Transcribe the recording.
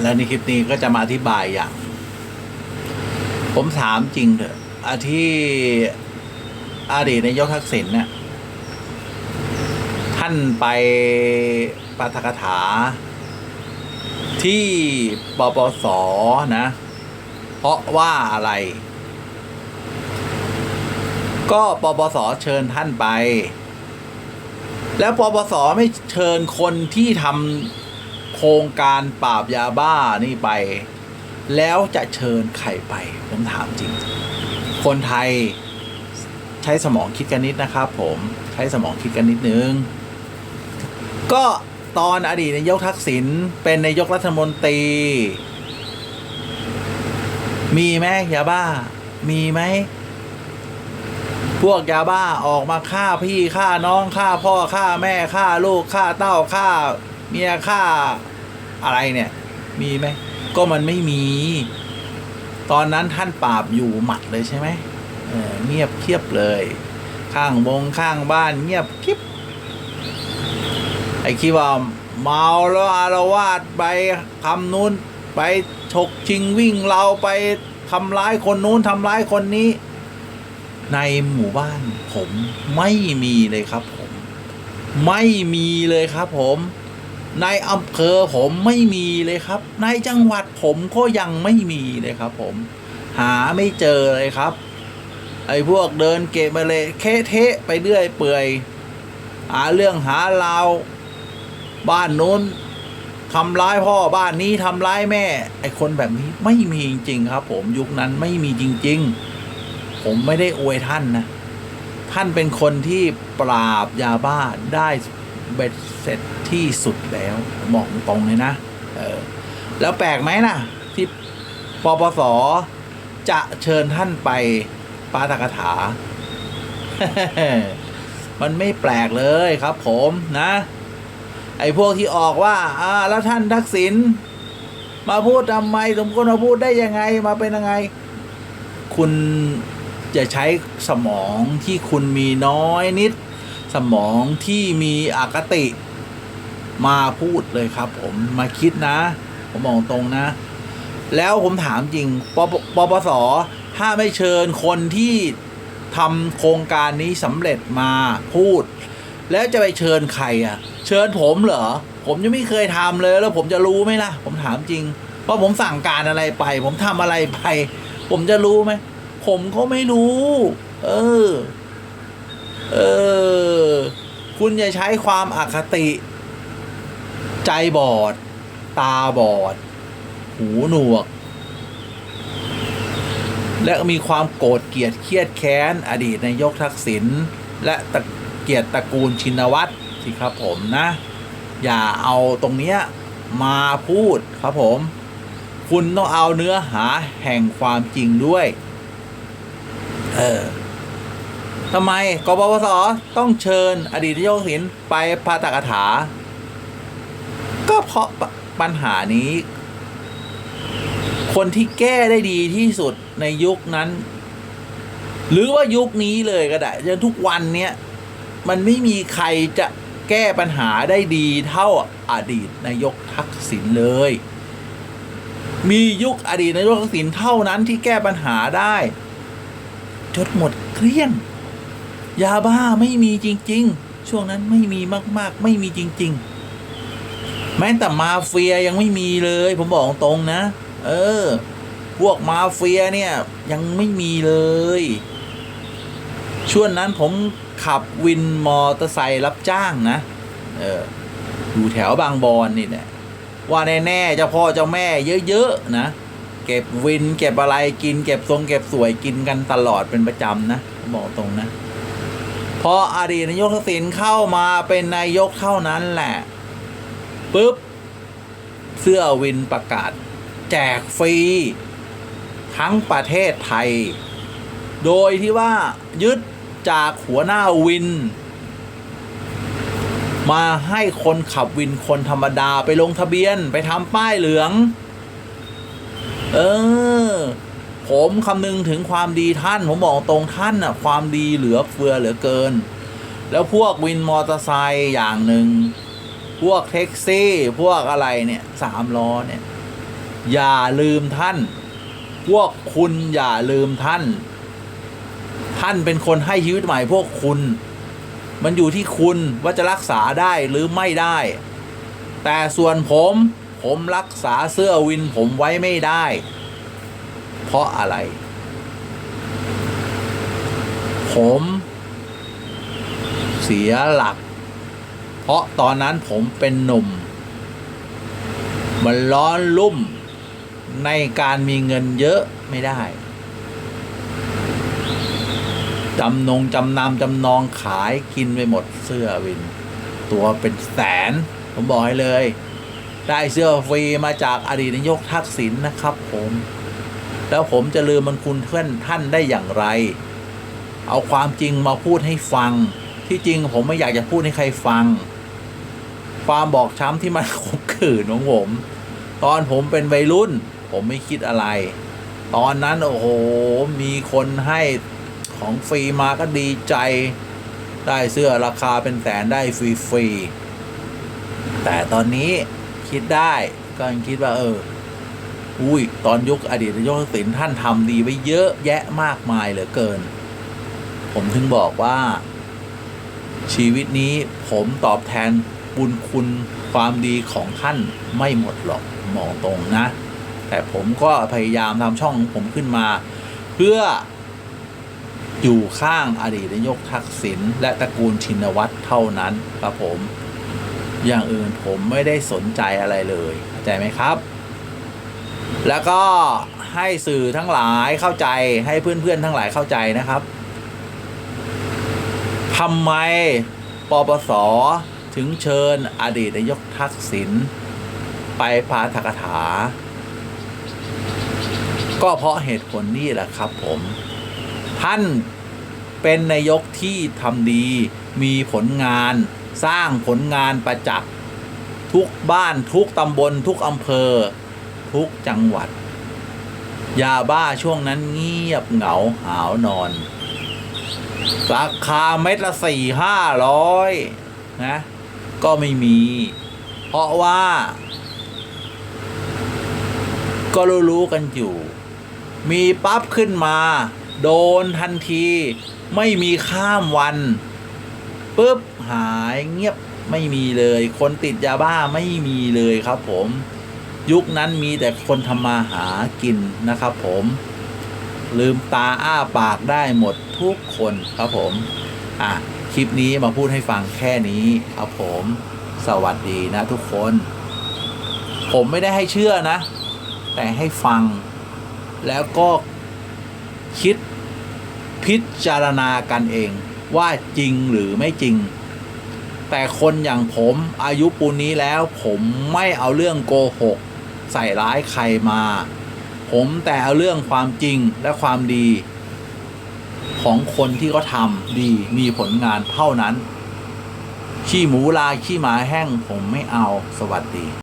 แล้วในคลิปนี้ก็จะมาอธิบายอย่าง ผมถามจริงเถอะอาที่อดีตนายกทักษิณเนี่ยท่านไปปาฐกถา ที่ปปสนะ เพราะว่าอะไร ก็ปปสเชิญท่านไป แล้วปปสไม่เชิญคนที่ทำ โครงการปราบยาบ้านี่ไป แล้วจะเชิญใครไป ผมถามจริง คนไทยใช้สมองคิดกันนิดนะครับผมใช้สมองคิดกันนิดนึง ก็ตอนอดีตนายกทักษิณเป็นนายกรัฐมนตรี มีไหมยาบ้า มีไหมพวกยาบ้าออกมาฆ่าพี่ฆ่าน้องฆ่าพ่อฆ่าแม่ฆ่าลูกฆ่าเต้าฆ่า เมียฆ่า อะไรเนี่ย มีไหมก็มันไม่มี ตอนนั้นท่านปราบอยู่หมัดเลยใช่ไหมเเงียบเคียบเลย ข้างวงข้างบ้านเงียบกิ๊บไอ้คิดว่าเมาแล้วอารวาสไปคำนู้นไปฉกชิงวิ่งเราไปทำร้ายคนนู้นทำร้ายคนนี้ ในหมู่บ้านผมไม่มีเลยครับผม ไม่มีเลยครับผม ในอำเภอผมไม่มีเลยครับ ในจังหวัดผมก็ยังไม่มีเลยครับ ผม หาไม่เจอเลยครับ ไอ้พวกเดินเกะมาเลยเคเทะไปเรื่อยเปื่อย หาเรื่องหาราวบ้านนู้นทำร้ายพ่อบ้านนี้ทำร้ายแม่ ไอ้คนแบบนี้ไม่มีจริงๆครับ ผมยุคนั้นไม่มีจริง ๆ ผมไม่ได้อวยท่านนะ ท่านเป็นคนที่ปราบยาบ้าได้ เบ็ดเสร็จที่สุดแล้วบอกตรงเลยนะเออแล้วแปลกไหมนะที่ปปสจะเชิญท่านไปปาตกถา มันไม่แปลกเลยครับผมนะ ไอ้พวกที่ออกว่าอ่าแล้วท่านทักษิณมาพูดทำไมสมควรมาพูดได้ยังไงมาเป็นยังไง คุณจะใช้สมองที่คุณมีน้อยนิด สมองที่มีอคติมาพูดเลยครับ ผมมาคิดนะ ผมบอกตรงนะ แล้วผมถามจริงปปปปสถ้าไม่เชิญคนที่ทำโครงการนี้สำเร็จมาพูด แล้วจะไปเชิญใครอะ เชิญผมเหรอ ผมยังไม่เคยทำเลยแล้วผมจะรู้ไหมล่ะ ผมถามจริงว่าผมสั่งการอะไรไป ผมทำอะไรไป ผมจะรู้ไหม ผมก็ไม่รู้ เออ เออ คุณอย่าใช้ความอคติ ใจบอด ตาบอด หูหนวก และมีความโกรธเกลียดเครียดแค้น อดีตนายกทักษิณและตะเกียรติตระกูลชินวัตรสิครับผมนะ อย่าเอาตรงเนี้ยมาพูดครับผม คุณต้องเอาเนื้อหาแห่งความจริงด้วย เออ ทำไมกบพศต้องเชิญอดีตนายกทักษิณไปพาตกถา ก็เพราะปปัญหานี้ คนที่แก้ได้ดีที่สุดในยุคนั้น หรือว่ายุคนี้เลยก็ได้จนทุกวันเนี้ยมันไม่มีใครจะแก้ปัญหาได้ดีเท่าอดีตนายกทักษิณเลย มียุคอดีตนายกทักษิณเท่านั้นที่แก้ปัญหาได้จนหมดเกลี้ยง ยาบ้าไม่มีจริง ๆ ช่วงนั้นไม่มีมากๆ ไม่มีจริง ๆ แม้แต่มาเฟียยังไม่มีเลย ผมบอกตรงนะ เออ พวกมาเฟียเนี่ยยังไม่มีเลย ช่วงนั้นผมขับวินมอเตอร์ไซค์รับจ้างนะ เออ อยู่แถวบางบอนนี่แหละว่าแน่ๆเจ้าพ่อเจ้าแม่เยอะๆนะเก็บวินเก็บอะไรกิน เก็บทรงเก็บสวยกินกันตลอดเป็นประจำนะบอกตรงนะ พออดีตนายกทักษิณเข้ามาเป็นนายกเท่านั้นแหละปุ๊บ เสื้อวินประกาศ แจกฟรี ทั้งประเทศไทย โดยที่ว่ายึดจากหัวหน้าวิน มาให้คนขับวินคนธรรมดาไปลงทะเบียนไปทำป้ายเหลือง เออ ผมคำนึงถึงความดีท่าน ผมบอกตรงท่านน่ะความดีเหลือเฟือเหลือเกิน แล้วพวกวินมอเตอร์ไซค์อย่างหนึ่ง พวกแท็กซี่พวกอะไรเนี่ยสามล้อเนี่ย อย่าลืมท่าน พวกคุณอย่าลืมท่าน ท่านเป็นคนให้ชีวิตใหม่พวกคุณ มันอยู่ที่คุณว่าจะรักษาได้หรือไม่ได้ แต่ส่วนผมผมรักษาเสื้อวินผมไว้ไม่ได้ เพราะอะไร ผมเสียหลัก เพราะตอนนั้นผมเป็นหนุ่ม มันร้อนลุ่มในการมีเงินเยอะไม่ได้ จำนงจำนำจำนองขายกินไปหมดเสื้อวิน ตัวเป็นแสน ผมบอกให้เลย ได้เสื้อฟรีมาจากอดีตนายกทักษิณนะครับผม แล้วผมจะลืมมันคุณเพื่อนท่านได้อย่างไร เอาความจริงมาพูดให้ฟัง ที่จริงผมไม่อยากจะพูดให้ใครฟัง ความบอกช้ำที่มันขมขื่นของผม ตอนผมเป็นวัยรุ่น ผมไม่คิดอะไร ตอนนั้นโอ้โหมีคนให้ของฟรีมาก็ดีใจ ได้เสื้อราคาเป็นแสนได้ฟรีๆแต่ตอนนี้คิดได้ก็ยังคิดว่าเออ อุ้ยตอนยุคอดีตนายกทักษิณท่านทำดีไว้เยอะแยะมากมายเหลือเกิน ผมถึงบอกว่า ชีวิตนี้ผมตอบแทนบุญคุณความดีของท่านไม่หมดหรอกมองตรงนะ แต่ผมก็พยายามทำช่องของผมขึ้นมา เพื่ออยู่ข้างอดีตนายกทักษิณและตระกูลชินวัตรเท่านั้นครับผม อย่างอื่นผมไม่ได้สนใจอะไรเลยเข้าใจไหมครับ แล้วก็ให้สื่อทั้งหลายเข้าใจให้เพื่อนๆทั้งหลายเข้าใจนะครับทำไมปปสถึงเชิญอดีตนายกทักษิณไปพาถกถา ก็เพราะเหตุผลนี่แหละครับผม ท่านเป็นนายกที่ทำดีมีผลงานสร้างผลงานประจักษ์ทุกบ้านทุกตำบลทุกอำเภอ ทุกจังหวัด ยาบ้าช่วงนั้นเงียบเหงาหาวนอน ราคาเม็ดละสี่ห้าร้อยนะ ก็ไม่มี เพราะว่า ก็รู้ๆกันอยู่ มีปั๊บขึ้นมา โดนทันที ไม่มีข้ามวันปุ๊บหายเงียบไม่มีเลย คนติดยาบ้าไม่มีเลยครับผม ยุคนั้นมีแต่คนทำมาหากินนะครับผมลืมตาอ้าปากได้หมดทุกคนครับผม อะ คลิปนี้มาพูดให้ฟังแค่นี้ครับผม สวัสดีนะทุกคน ผมไม่ได้ให้เชื่อนะ แต่ให้ฟัง แล้วก็คิดพิจารณากันเอง ว่าจริงหรือไม่จริง แต่คนอย่างผมอายุปูนนี้แล้วผมไม่เอาเรื่องโกหก ใส่ร้ายใครมา ผมแต่เอาเรื่องความจริงและความดี ของคนที่เขาทำดีมีผลงานเท่านั้น ขี้หมูลายขี้หมาแห้งผมไม่เอาสวัสดี